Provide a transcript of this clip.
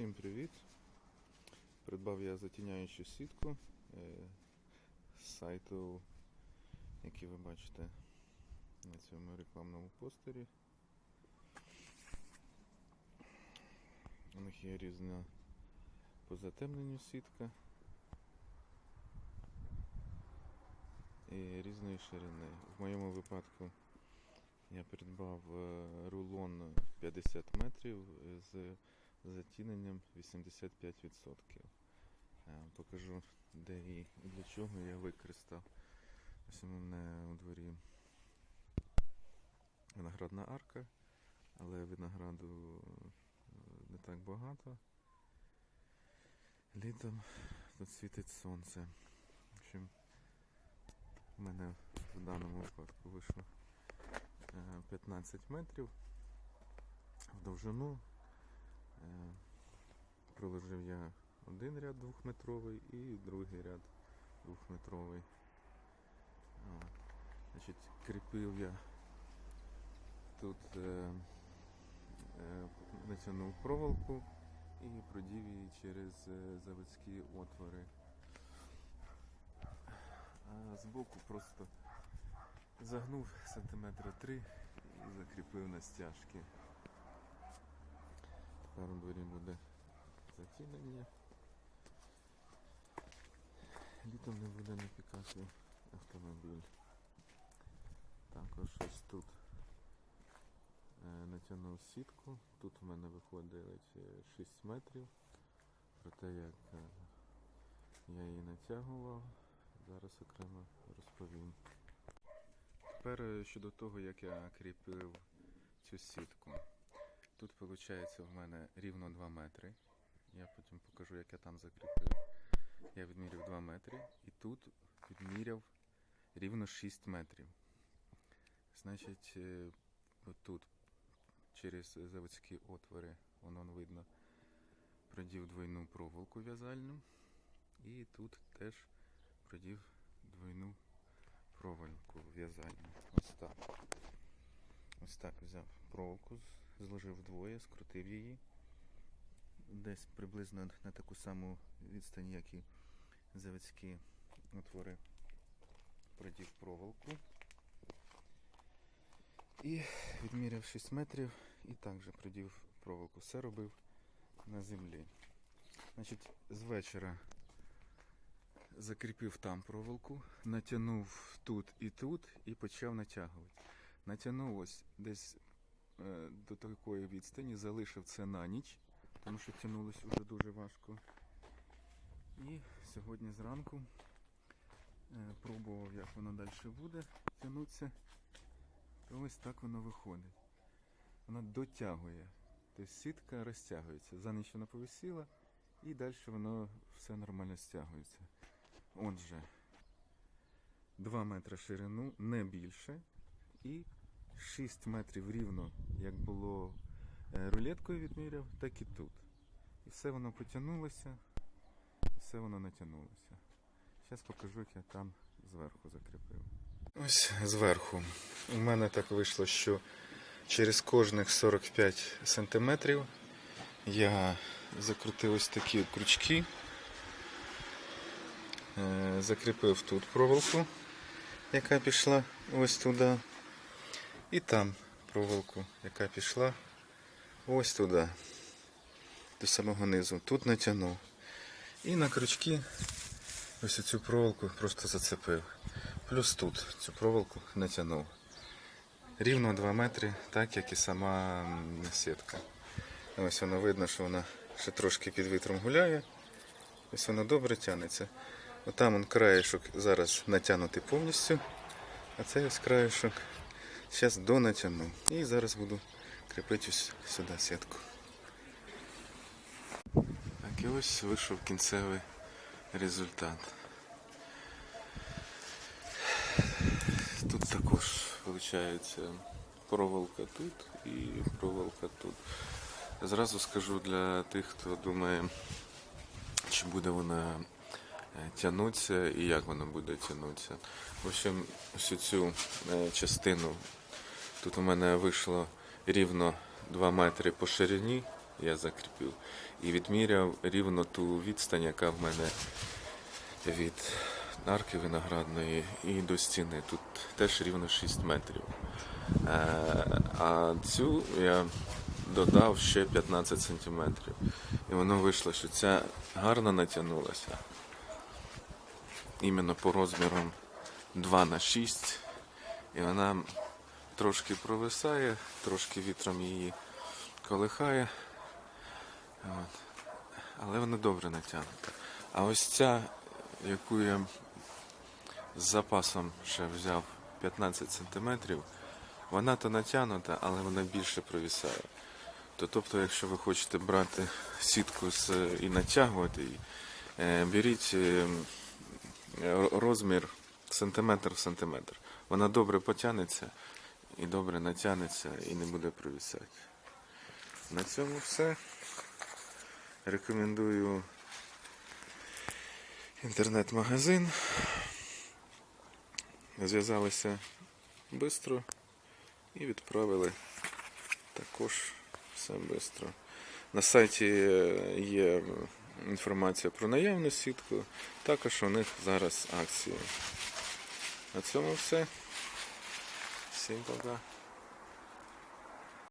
Всім привіт! Придбав я затіняючу сітку е, з сайту, який ви бачите на цьому рекламному постері. У них є різна по затемненню сітка і різної ширини. В моєму випадку я придбав е, рулон 50 метрів з затіненням 85%. Е, Покажу, де і для чого я використав. Ось у мене у дворі виноградна арка, але винограду е, не так багато. Літом тут світить сонце. В общем, у мене в даному випадку вийшло е, 15 метрів в довжину. Е, Проложив я один ряд двохметровий і другий ряд двохметровий. Значить, кріпив я тут е, е, натягнув проволоку і продів її через е, заводські отвори. А збоку просто загнув сантиметра три і закріпив на стяжки. У дворі буде затінення. Літом не буде напікати автомобіль. Також ось тут е, натягнув сітку. Тут у мене виходить е, 6 метрів. Про те, як е, я її натягував, зараз окремо розповім. Тепер е, щодо того, як я кріпив цю сітку. Тут виходить в мене рівно 2 метри. Я потім покажу, як я там закріпив. Я відміряв 2 метри і тут відміряв рівно 6 метрів. Значить, е, отут через заводські отвори, воно видно, продів двойну проволоку в'язальну. І тут теж продів двойну проволоку в'язальну. Ось так. Ось так взяв проволоку, зложив вдвоє, скрутив її. Десь приблизно на таку саму відстань, як і заводські отвори. Продів проволоку. І відміряв 6 метрів і також продів проволоку. Все робив на землі. Значить, з вечора закріпив там проволоку, натягнув тут і тут і почав натягувати. Натягнув ось десь до такої відстані, залишив це на ніч, тому що тягнулось вже дуже важко. І сьогодні зранку е, пробував, як воно далі буде тягнутися. То ось так воно виходить. Вона дотягує. Тобто сітка розтягується. За ніч вона повисіла і далі воно все нормально стягується. Отже, 2 метри ширину, не більше. І 6 метрів рівно, як було е, рулеткою відміряв, так і тут. І все воно потягнулося, і все воно натягнулося. Зараз покажу, як я там зверху закріпив. Ось зверху. У мене так вийшло, що через кожних 45 сантиметрів я закрутив ось такі крючки. Е, Закріпив тут проволоку, яка пішла ось туди. І там проволоку, яка пішла ось туди, до самого низу. Тут натягнув. І на крючки ось цю проволоку просто зацепив. Плюс тут цю проволоку натягнув. Рівно 2 метри, так як і сама сітка. Ось воно видно, що вона ще трошки під вітром гуляє. Ось воно добре тягнеться. Отам он краєшок зараз натягнутий повністю, а цей ось краєшок зараз донатягну. І зараз буду кріпити ось сюди сітку. Так і ось вийшов кінцевий результат. Тут також виходить проволока тут і проволока тут. Зразу скажу для тих, хто думає, чи буде вона е, тягнутися і як вона буде тягнутися. В общем, ось цю е, частину тут у мене вийшло рівно 2 метри по ширині я закріпив. І відміряв рівно ту відстань, яка в мене від арки виноградної і до стіни. Тут теж рівно 6 метрів. Е, А цю я додав ще 15 сантиметрів. І воно вийшло, що ця гарно натягнулася. Іменно по розмірам 2 на 6. І вона трошки провисає, трошки вітром її колихає. От. Але вона добре натягнута. А ось ця, яку я з запасом ще взяв 15 сантиметрів, вона то натягнута, але вона більше провісає. То, тобто, якщо ви хочете брати сітку з, і натягувати її, е, беріть е, розмір сантиметр в сантиметр. Вона добре потягнеться і добре натягнеться і не буде провісати. На цьому все. Рекомендую інтернет-магазин. Зв'язалися швидко і відправили також все швидко. На сайті е, є інформація про наявну сітку, також у них зараз акції. На цьому все. Всім пока.